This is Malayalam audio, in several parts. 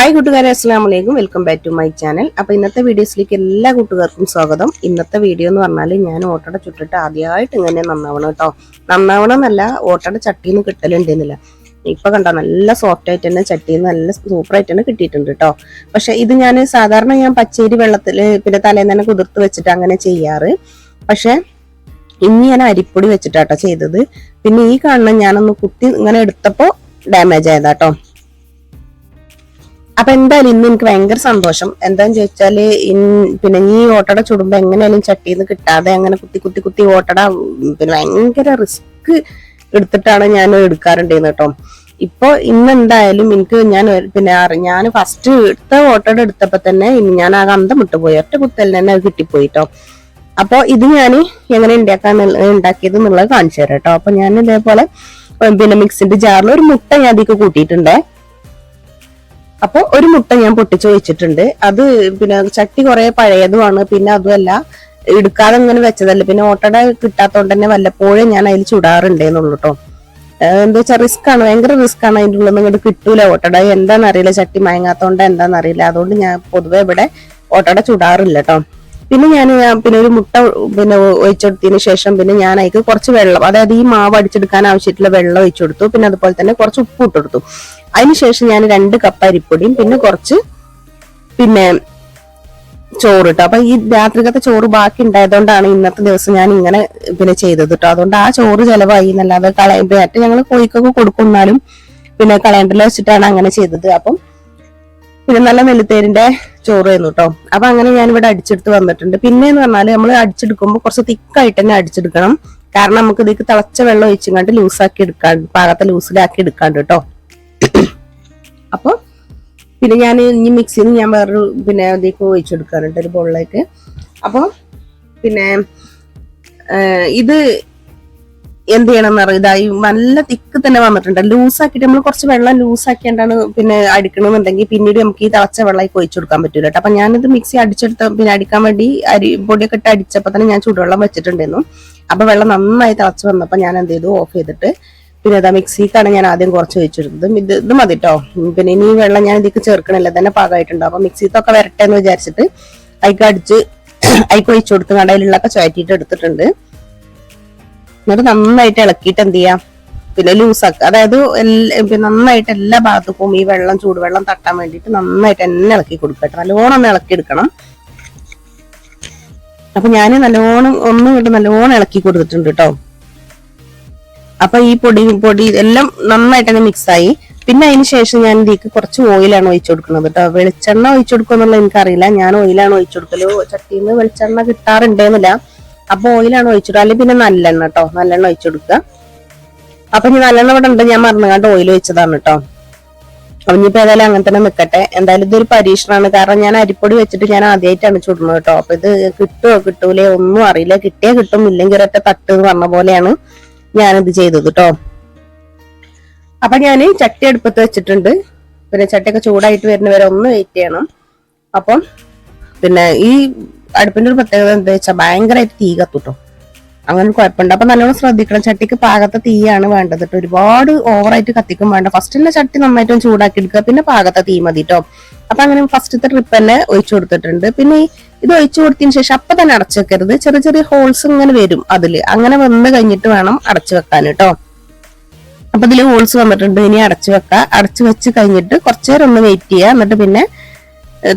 ഹായ് കൂട്ടുകാരെ. അസ്സാം വലൈക്കും welcome back to my channel അപ്പോൾ ഇന്നത്തെ വീഡിയോസിലേക്ക് എല്ലാ കൂട്ടുകാർക്കും സ്വാഗതം. ഇന്നത്തെ വീഡിയോ എന്ന് പറഞ്ഞാൽ ഞാൻ ഓട്ടട ചുട്ടിട്ട് ആദ്യമായിട്ട് ഇങ്ങനെ നന്നാവണം കേട്ടോ. നന്നാവണം എന്നല്ല ഓട്ടട ചട്ടിന്ന് കിട്ടലുണ്ടെന്നില്ല. ഇപ്പൊ കണ്ടോ നല്ല സോഫ്റ്റ് ആയിട്ട് തന്നെ ചട്ടിന്ന് നല്ല സൂപ്പർ ആയിട്ട് തന്നെ കിട്ടിയിട്ടുണ്ട് കേട്ടോ. പക്ഷെ ഇത് ഞാൻ സാധാരണ ഞാൻ പച്ചേരി വെള്ളത്തിൽ പിന്നെ തലേന്ന് തന്നെ കുതിർത്ത് വെച്ചിട്ട് അങ്ങനെ ചെയ്യാറ്. പക്ഷെ ഇനി ഞാൻ അരിപ്പൊടി വെച്ചിട്ടാട്ടോ ചെയ്തത്. പിന്നെ ഈ കാണുന്ന ഞാനൊന്ന് കുത്തി ഇങ്ങനെ എടുത്തപ്പോ ഡാമേജ് ആയതാട്ടോ. അപ്പൊ എന്തായാലും ഇന്ന് എനിക്ക് ഭയങ്കര സന്തോഷം. എന്താന്ന് ചോദിച്ചാൽ പിന്നെ ഈ ഓട്ടട ചുടുമ്പോ എങ്ങനെയാലും ചട്ടിന്ന് കിട്ടാതെ അങ്ങനെ കുത്തി കുത്തി കുത്തി ഓട്ടട പിന്നെ ഭയങ്കര റിസ്ക് എടുത്തിട്ടാണ് ഞാൻ എടുക്കാറുണ്ടായിരുന്നത് കേട്ടോ. ഇപ്പൊ ഇന്ന് എന്തായാലും എനിക്ക് ഞാൻ പിന്നെ ഞാൻ ഫസ്റ്റ് എടുത്ത ഓട്ടട എടുത്തപ്പോ തന്നെ ഞാൻ ആ അന്തം വിട്ടുപോയി ഒറ്റ കുത്തലിന് തന്നെ അത് കിട്ടിപ്പോയി കേട്ടോ. അപ്പൊ ഇത് ഞാൻ എങ്ങനെ ഉണ്ടാക്കാൻ ഉണ്ടാക്കിയത് എന്നുള്ളത് കാണിച്ചു തരാം കേട്ടോ. അപ്പൊ ഞാൻ ഇതേപോലെ പിന്നെ മിക്സിന്റെ ജാറിൽ ഒരു മുട്ട ഞാൻ അതിക്ക് കൂട്ടിയിട്ടുണ്ടേ. അപ്പൊ ഒരു മുട്ട ഞാൻ പൊട്ടിച്ചു വെച്ചിട്ടുണ്ട്. അത് പിന്നെ ചട്ടി കുറെ പഴയതുമാണ്. പിന്നെ അതുമല്ല എടുക്കാതെ അങ്ങനെ വെച്ചതല്ല. പിന്നെ ഓട്ടട കിട്ടാത്തോണ്ട് തന്നെ വല്ലപ്പോഴും ഞാൻ അതിൽ ചുടാറുണ്ടേന്നുള്ളൂ കേട്ടോ എന്താ വെച്ചാ റിസ്ക് ആണ്. ഭയങ്കര റിസ്ക് ആണ് അതിന്റെ ഉള്ളിൽ ഇങ്ങോട്ട് കിട്ടൂല ഓട്ടട. എന്താണെന്ന് അറിയില്ല ചട്ടി മയങ്ങാത്തോണ്ട് എന്താണെന്ന് അറിയില്ല അതുകൊണ്ട് ഞാൻ പൊതുവെ ഇവിടെ ഓട്ടട ചുടാറില്ല കേട്ടോ പിന്നെ ഞാൻ പിന്നെ ഒരു മുട്ട പിന്നെ ഒഴിച്ചെടുത്തതിന് ശേഷം പിന്നെ ഞാൻ അതിക്ക് കുറച്ച് വെള്ളം അതായത് ഈ മാവ് അടിച്ചെടുക്കാൻ ആവശ്യമായിട്ടുള്ള വെള്ളം ഒഴിച്ചു കൊടുത്തു പിന്നെ അതുപോലെ തന്നെ കുറച്ച് ഉപ്പ് ഇട്ടെടുത്തു. അതിനുശേഷം ഞാൻ രണ്ട് കപ്പ് അരിപ്പൊടിയും പിന്നെ കുറച്ച് പിന്നെ ചോറ് കേട്ടോ അപ്പൊ ഈ രാത്രികത്തെ ചോറ് ബാക്കി ഉണ്ടായതുകൊണ്ടാണ് ഇന്നത്തെ ദിവസം ഞാൻ ഇങ്ങനെ പിന്നെ ചെയ്തത് കേട്ടോ അതുകൊണ്ട് ആ ചോറ് ചെലവായി എന്നല്ലാതെ ഏറ്റവും ഞങ്ങൾ കോഴിക്കൊക്കെ കൊടുക്കുന്നാലും പിന്നെ കളയണ്ടല്ലോ വെച്ചിട്ടാണ് അങ്ങനെ ചെയ്തത്. അപ്പം പിന്നെ നല്ല നെല്ലുത്തേരിന്റെ ചോറ് ആയിരുന്നു കേട്ടോ അപ്പൊ അങ്ങനെ ഞാൻ ഇവിടെ അടിച്ചെടുത്ത് വന്നിട്ടുണ്ട്. പിന്നെ എന്ന് പറഞ്ഞാൽ നമ്മൾ അടിച്ചെടുക്കുമ്പോൾ കുറച്ച് തിക്കായിട്ട് തന്നെ അടിച്ചെടുക്കണം. കാരണം നമുക്ക് ഇതിലേക്ക് തിളച്ച വെള്ളം ഒഴിച്ചുകൊണ്ട് ലൂസാക്കി എടുക്കാൻ പാകത്തെ ലൂസിലാക്കി എടുക്കാണ്ട് കേട്ടോ അപ്പൊ പിന്നെ ഞാൻ ഇനി മിക്സിയിൽ ഞാൻ വേറൊരു പിന്നെ ഇതിലേക്ക് ഒഴിച്ചെടുക്കാറുണ്ട് ഒരു ബോളിലേക്ക് അപ്പൊ പിന്നെ ഇത് എന്ത് ചെയ്യണം അറിയാം ഇതായി നല്ല തിക്ക് തന്നെ വന്നിട്ടുണ്ട്. ലൂസാക്കിയിട്ട് നമ്മൾ കുറച്ച് വെള്ളം ലൂസാക്കിയാണ്ടാണ് പിന്നെ അടിക്കണമെന്നുണ്ടെങ്കിൽ പിന്നീട് നമുക്ക് ഈ തിളച്ച വെള്ളമായി കൊഴിച്ചു കൊടുക്കാൻ പറ്റൂല കേട്ടോ. അപ്പൊ ഞാനിത് മിക്സി അടിച്ചെടുത്ത പിന്നെ അടിക്കാൻ വേണ്ടി അരി പൊടിയൊക്കെ ഇട്ട് അടിച്ചപ്പോ തന്നെ ഞാൻ ചൂടുവെള്ളം വെച്ചിട്ടുണ്ടായിരുന്നു. അപ്പൊ വെള്ളം നന്നായി തിളച്ച് വന്നപ്പോൾ ഞാൻ എന്ത് ചെയ്തു? ഓഫ് ചെയ്തിട്ട് പിന്നെ അതാ മിക്സിക്കാണ് ഞാൻ ആദ്യം കുറച്ച് വെച്ചിരുന്നത് ഇത് ഇത് മതി കേട്ടോ പിന്നെ ഇനി വെള്ളം ഞാൻ ഇതിക്ക് ചേർക്കണില്ല. തന്നെ പാകമായിട്ടുണ്ടോ. അപ്പൊ മിക്സിത്തൊക്കെ വരട്ടെ എന്ന് വിചാരിച്ചിട്ട് അതിക്ക് അടിച്ച് അതിക്ക് ഒഴിച്ചു കൊടുത്ത് കടയിലുള്ളൊക്കെ ചുഴറ്റിയിട്ട് എടുത്തിട്ടുണ്ട്. എന്നിട്ട് നന്നായിട്ട് ഇളക്കിയിട്ട് എന്ത് ചെയ്യാം? പിന്നെ ലൂസാക്കുക അതായത് നന്നായിട്ട് എല്ലാ ഭാഗത്തും ഈ വെള്ളം ചൂടുവെള്ളം തട്ടാൻ വേണ്ടിയിട്ട് നന്നായിട്ട് എന്നെ ഇളക്കി കൊടുക്കട്ടെ നല്ലോണം ഒന്ന് ഇളക്കി എടുക്കണം. അപ്പൊ ഞാൻ നല്ലോണം ഒന്നും കൊണ്ട് നല്ലോണം ഇളക്കി കൊടുത്തിട്ടുണ്ട് കേട്ടോ. അപ്പൊ ഈ പൊടി പൊടി എല്ലാം നന്നായിട്ട് തന്നെ മിക്സ് ആയി. പിന്നെ അതിന് ശേഷം ഞാൻ ഇതിലേക്ക് കുറച്ച് ഓയിലാണ് ഒഴിച്ചു കൊടുക്കുന്നത് കേട്ടോ. വെളിച്ചെണ്ണ ഒഴിച്ചു കൊടുക്കുക എന്നുള്ളത് എനിക്കറിയില്ല. ഞാൻ ഓയിലാണ് ഒഴിച്ചു കൊടുക്കൽ. ചട്ടിയിൽ വെളിച്ചെണ്ണ കിട്ടാറുണ്ടേന്നില്ല. അപ്പൊ ഓയിലാണ് ഒഴിച്ചിടുക. അല്ലെങ്കിൽ പിന്നെ നല്ലെണ്ണ കേട്ടോ നല്ലെണ്ണ ഒഴിച്ചെടുക്കുക. അപ്പൊ ഇനി നല്ലെണ്ണ ഇവിടെ ഉണ്ട്. ഞാൻ മറന്നുകാണ്ട് ഓയിൽ ഒഴിച്ചതാണ് കേട്ടോ അപ്പൊ ഇനിയിപ്പോ ഏതായാലും അങ്ങനെ തന്നെ നിൽക്കട്ടെ എന്തായാലും ഇതൊരു പരീക്ഷണമാണ് കാരണം ഞാൻ അരിപ്പൊടി വെച്ചിട്ട് ഞാൻ ആദ്യമായിട്ടാണ് ചുടുന്നത് കേട്ടോ അപ്പൊ ഇത് കിട്ടുമോ കിട്ടൂലേ ഒന്നും അറിയില്ല. കിട്ടിയാ കിട്ടും. ഇല്ലെങ്കിൽ ഒരൊറ്റ തട്ട് എന്ന് പറഞ്ഞ പോലെയാണ് ഞാനിത് ചെയ്തത് കേട്ടോ അപ്പൊ ഞാൻ ചട്ടി അടുപ്പത്ത് വെച്ചിട്ടുണ്ട്. പിന്നെ ചട്ടിയൊക്കെ ചൂടായിട്ട് വരുന്നവരെ ഒന്ന് വെയിറ്റ് ചെയ്യണം. അപ്പം പിന്നെ ഈ അടുപ്പിന്റെ ഒരു പ്രത്യേകത എന്താ വെച്ചാൽ ഭയങ്കരമായിട്ട് തീ കത്തുട്ടോ. അങ്ങനെ കുഴപ്പമുണ്ട്. അപ്പൊ നല്ലോണം ശ്രദ്ധിക്കണം. ചട്ടിക്ക് പാകത്തെ തീയാണ് വേണ്ടത് കേട്ടോ ഒരുപാട് ഓവറായിട്ട് കത്തിക്കും വേണ്ട. ഫസ്റ്റ് തന്നെ ചട്ടി നന്നായിട്ട് ചൂടാക്കി എടുക്കുക പിന്നെ പാകത്തെ തീ മതി കേട്ടോ അപ്പൊ അങ്ങനെ ഫസ്റ്റത്തെ ട്രിപ്പ് തന്നെ ഒഴിച്ചു കൊടുത്തിട്ടുണ്ട്. പിന്നെ ഇത് ഒഴിച്ചു കൊടുത്തതിന് ശേഷം അപ്പൊ തന്നെ അടച്ചു വെക്കരുത്. ചെറിയ ചെറിയ ഹോൾസ് ഇങ്ങനെ വരും അതിൽ. അങ്ങനെ വന്ന് കഴിഞ്ഞിട്ട് വേണം അടച്ചു വെക്കാൻ കേട്ടോ അപ്പൊ ഇതിൽ ഹോൾസ് വന്നിട്ടുണ്ട്. ഇനി അടച്ചു വെക്കുക അടച്ചു വെച്ച് കഴിഞ്ഞിട്ട് കുറച്ചു നേരം ഒന്ന് വെയിറ്റ് ചെയ്യുക. എന്നിട്ട് പിന്നെ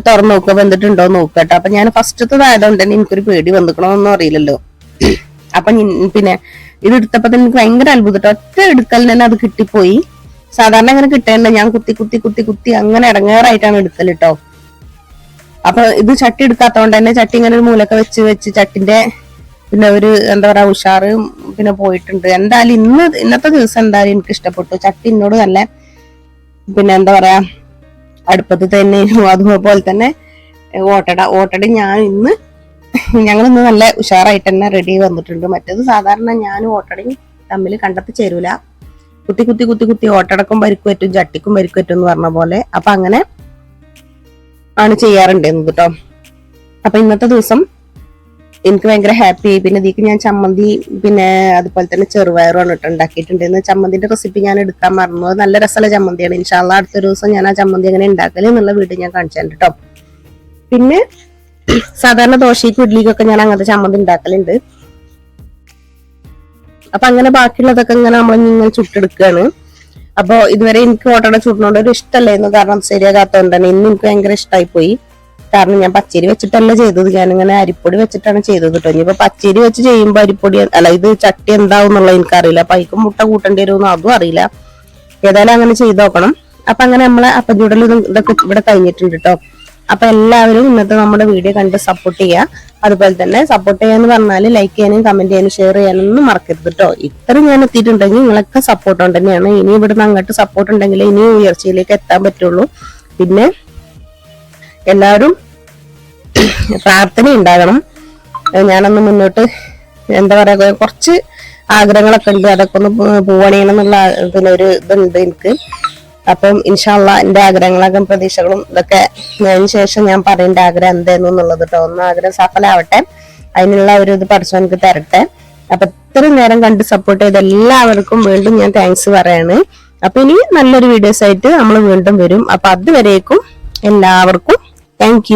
തുറന്ന് നോക്കുക വെന്തിട്ടുണ്ടോ നോക്കുക കേട്ടോ. അപ്പൊ ഞാൻ ഫസ്റ്റത്തതായതുകൊണ്ട് തന്നെ എനിക്കൊരു പേടി വന്നിക്കണമെന്നൊന്നും അറിയില്ലല്ലോ. അപ്പൊ പിന്നെ ഇത് എടുത്തപ്പോ എനിക്ക് ഭയങ്കര അത്ഭുതം. ഒറ്റ എടുക്കലിന് തന്നെ അത് കിട്ടിപ്പോയി. സാധാരണ അങ്ങനെ കിട്ടേണ്ട ഞാൻ കുത്തി കുത്തി കുത്തി കുത്തി അങ്ങനെ ഇടങ്ങേറായിട്ടാണ് എടുക്കൽ കേട്ടോ അപ്പൊ ഇത് ചട്ടി എടുക്കാത്തതുകൊണ്ട് തന്നെ ചട്ടി ഇങ്ങനെ ഒരു മൂലൊക്കെ വെച്ച് വെച്ച് ചട്ടിന്റെ പിന്നെ ഒരു എന്താ പറയാ ഉഷാറ് പിന്നെ പോയിട്ടുണ്ട്. എന്തായാലും ഇന്ന് ഇന്നത്തെ ദിവസം എന്തായാലും എനിക്ക് ഇഷ്ടപ്പെട്ടു. ചട്ടി എന്നോട് നല്ല പിന്നെ എന്താ പറയാ അടുപ്പത്ത് തന്നെ അതുപോലെ തന്നെ ഓട്ടട ഓട്ടട ഞാൻ ഇന്ന് ഞങ്ങൾ ഇന്ന് നല്ല ഉഷാറായിട്ട് തന്നെ റെഡി വന്നിട്ടുണ്ട്. മറ്റേത് സാധാരണ ഞാൻ ഓട്ടടയും തമ്മിൽ കണ്ടെത്തി ചേരൂല. കുത്തി കുത്തി കുത്തി കുത്തി ഓട്ടടക്കും പരിക്കും പറ്റും ചട്ടിക്കും പരിക്കും പറ്റും എന്ന് പറഞ്ഞ പോലെ. അപ്പൊ അങ്ങനെ ആണ് ചെയ്യാറുണ്ടായിരുന്നത് കേട്ടോ. അപ്പൊ ഇന്നത്തെ ദിവസം എനിക്ക് ഭയങ്കര ഹാപ്പി പിന്നെ ഇതിക്ക് ഞാൻ ചമ്മന്തി പിന്നെ അതുപോലെ തന്നെ ചെറുപയറുമാണ് ഇട്ട് ഉണ്ടാക്കിയിട്ടുണ്ടായിരുന്നു ചമ്മന്തിന്റെ റെസിപ്പി ഞാൻ എടുക്കാൻ മറന്നു. നല്ല രസമുള്ള ചമ്മന്തിയാണ്. ഇൻഷാല്ല അടുത്തൊരു ദിവസം ഞാൻ ആ ചമ്മന്തി എങ്ങനെ ഉണ്ടാക്കൽ എന്നുള്ള വീഡിയോ ഞാൻ കാണിച്ചു കേട്ടോ. പിന്നെ സാധാരണ ദോശയ്ക്ക് ഇഡ്ലിക്കൊക്കെ ഞാൻ അങ്ങനത്തെ ചമ്മന്തി ഉണ്ടാക്കലുണ്ട്. അപ്പൊ അങ്ങനെ ബാക്കിയുള്ളതൊക്കെ ഇങ്ങനെ നമ്മൾ ഇങ്ങനെ ചുട്ടെടുക്കുകയാണ് അപ്പൊ ഇതുവരെ എനിക്ക് ഓട്ടോടെ ചുടുന്നോണ്ട് ഒരു ഇഷ്ടമല്ലായിരുന്നു. കാരണം ശരിയാകാത്തതുകൊണ്ട് തന്നെ ഇന്ന് എനിക്ക് ഭയങ്കര ഇഷ്ടമായി പോയി കാരണം ഞാൻ പച്ചരി വെച്ചിട്ടല്ല ചെയ്തത്. ഞാനിങ്ങനെ അരിപ്പൊടി വെച്ചിട്ടാണ് ചെയ്തത് കേട്ടോ ഇനിയിപ്പോ പച്ചരി വെച്ച് ചെയ്യുമ്പോ അരിപ്പൊടി അല്ല ഇത് ചട്ടി എന്താവും എന്നുള്ളത് എനിക്കറിയില്ല. അപ്പൊ അതിക്ക് മുട്ട കൂട്ടേണ്ടി വരുമെന്ന് അതും അറിയില്ല. ഏതായാലും അങ്ങനെ ചെയ്ത് നോക്കണം. അപ്പൊ അങ്ങനെ നമ്മളെ അപ്പം ചൂടൽ ഇതൊക്കെ ഇവിടെ കഴിഞ്ഞിട്ടുണ്ട് കേട്ടോ അപ്പൊ എല്ലാവരും ഇന്നത്തെ നമ്മുടെ വീഡിയോ കണ്ട് സപ്പോർട്ട് ചെയ്യുക അതുപോലെ തന്നെ സപ്പോർട്ട് ചെയ്യാന്ന് പറഞ്ഞാൽ ലൈക്ക് ചെയ്യാനും കമന്റ് ചെയ്യാനും ഷെയർ ചെയ്യാനൊന്നും മറക്കരുത് കേട്ടോ ഇത്ര ഞാൻ എത്തിയിട്ടുണ്ടെങ്കിൽ നിങ്ങളൊക്കെ സപ്പോർട്ട് തന്നെയാണ് ഇനി ഇവിടുന്ന് അങ്ങോട്ട് സപ്പോർട്ട് ഉണ്ടെങ്കിൽ ഇനി ഉയർച്ചയിലേക്ക് എത്താൻ പറ്റുള്ളൂ. പിന്നെ എല്ലാവരും പ്രാർത്ഥന ഉണ്ടാകണം ഞാനൊന്ന് മുന്നോട്ട് എന്താ പറയാ കുറച്ച് ആഗ്രഹങ്ങളൊക്കെ ഉണ്ട്. അതൊക്കെ ഒന്ന് പോവണേണം പൂവണിയണം എന്നുള്ള ആ- പിന്നെ ഒരു ഇതുണ്ട് എനിക്ക്. അപ്പം ഇൻഷാല്ല എന്റെ ആഗ്രഹങ്ങളൊക്കെ പ്രതീക്ഷകളും ഇതൊക്കെ അതിന് ശേഷം ഞാൻ പറയേണ്ട ആഗ്രഹം എന്തായിരുന്നു എന്നുള്ളത് കേട്ടോ ഒന്ന് ആഗ്രഹം സഫലാവട്ടെ. അതിനുള്ള ഒരു ഇത് പഠിച്ചു എനിക്ക് തരട്ടെ. അപ്പൊ ഇത്രയും നേരം കണ്ട് സപ്പോർട്ട് ചെയ്ത എല്ലാവർക്കും വീണ്ടും ഞാൻ താങ്ക്സ് പറയാണ്. അപ്പൊ ഇനി നല്ലൊരു വീഡിയോസ് ആയിട്ട് നമ്മൾ വീണ്ടും വരും. അപ്പൊ അതുവരേക്കും എല്ലാവർക്കും താങ്ക്